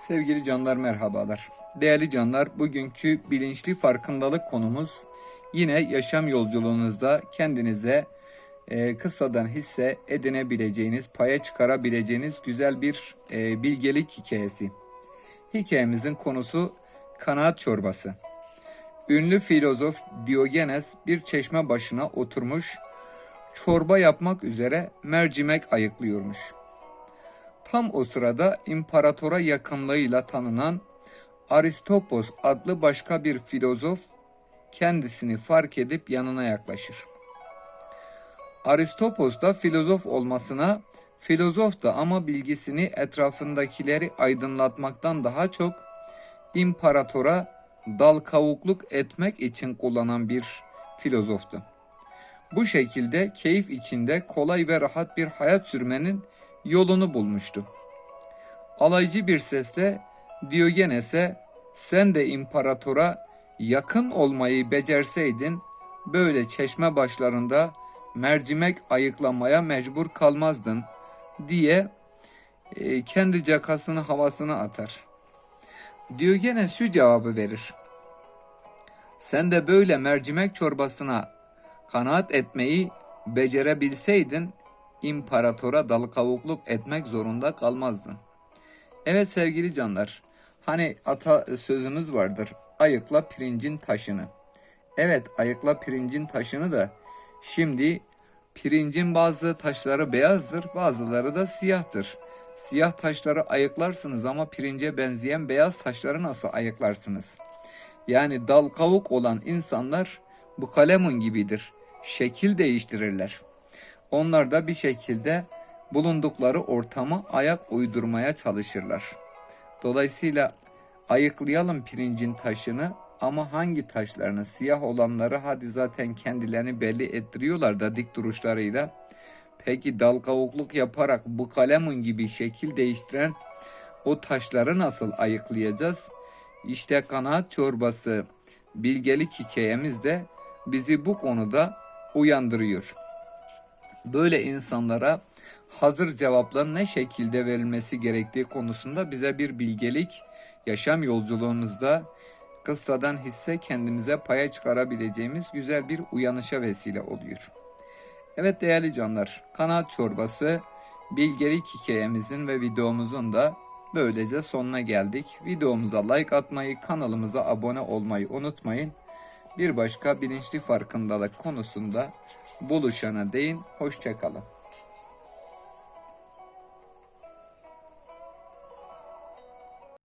Sevgili canlar merhabalar. Değerli canlar bugünkü bilinçli farkındalık konumuz yine yaşam yolculuğunuzda kendinize e, kısadan hisse edinebileceğiniz, paya çıkarabileceğiniz güzel bir e, bilgelik hikayesi. Hikayemizin konusu kanaat çorbası. Ünlü filozof Diogenes bir çeşme başına oturmuş, çorba yapmak üzere mercimek ayıklıyormuş. Tam o sırada imparatora yakınlığıyla tanınan Aristopos adlı başka bir filozof kendisini fark edip yanına yaklaşır. Aristopos da filozof olmasına filozof da ama bilgisini etrafındakileri aydınlatmaktan daha çok imparatora dal kavukluk etmek için kullanan bir filozoftu. Bu şekilde keyif içinde kolay ve rahat bir hayat sürmenin yolunu bulmuştu. Alaycı bir sesle Diogenes'e sen de imparatora yakın olmayı becerseydin böyle çeşme başlarında mercimek ayıklamaya mecbur kalmazdın diye e, kendi cakasını havasına atar. Diogenes şu cevabı verir. Sen de böyle mercimek çorbasına kanaat etmeyi becerebilseydin imparatora dal kavukluk etmek zorunda kalmazdın. Evet sevgili canlar, hani ata sözümüz vardır. Ayıkla pirincin taşını. Evet ayıkla pirincin taşını da şimdi pirincin bazı taşları beyazdır, bazıları da siyahtır. Siyah taşları ayıklarsınız ama pirince benzeyen beyaz taşları nasıl ayıklarsınız? Yani dal kavuk olan insanlar bu kalemun gibidir. Şekil değiştirirler. Onlar da bir şekilde bulundukları ortama ayak uydurmaya çalışırlar. Dolayısıyla ayıklayalım pirincin taşını ama hangi taşlarını siyah olanları hadi zaten kendilerini belli ettiriyorlar da dik duruşlarıyla. Peki dal kavukluk yaparak bu kalemun gibi şekil değiştiren o taşları nasıl ayıklayacağız? İşte kanaat çorbası bilgelik hikayemiz de bizi bu konuda uyandırıyor. Böyle insanlara hazır cevapların ne şekilde verilmesi gerektiği konusunda bize bir bilgelik, yaşam yolculuğumuzda kıssadan hisse kendimize paya çıkarabileceğimiz güzel bir uyanışa vesile oluyor. Evet değerli canlar, kanaat çorbası bilgelik hikayemizin ve videomuzun da böylece sonuna geldik. Videomuza like atmayı, kanalımıza abone olmayı unutmayın. Bir başka bilinçli farkındalık konusunda buluşana değin. Hoşçakalın.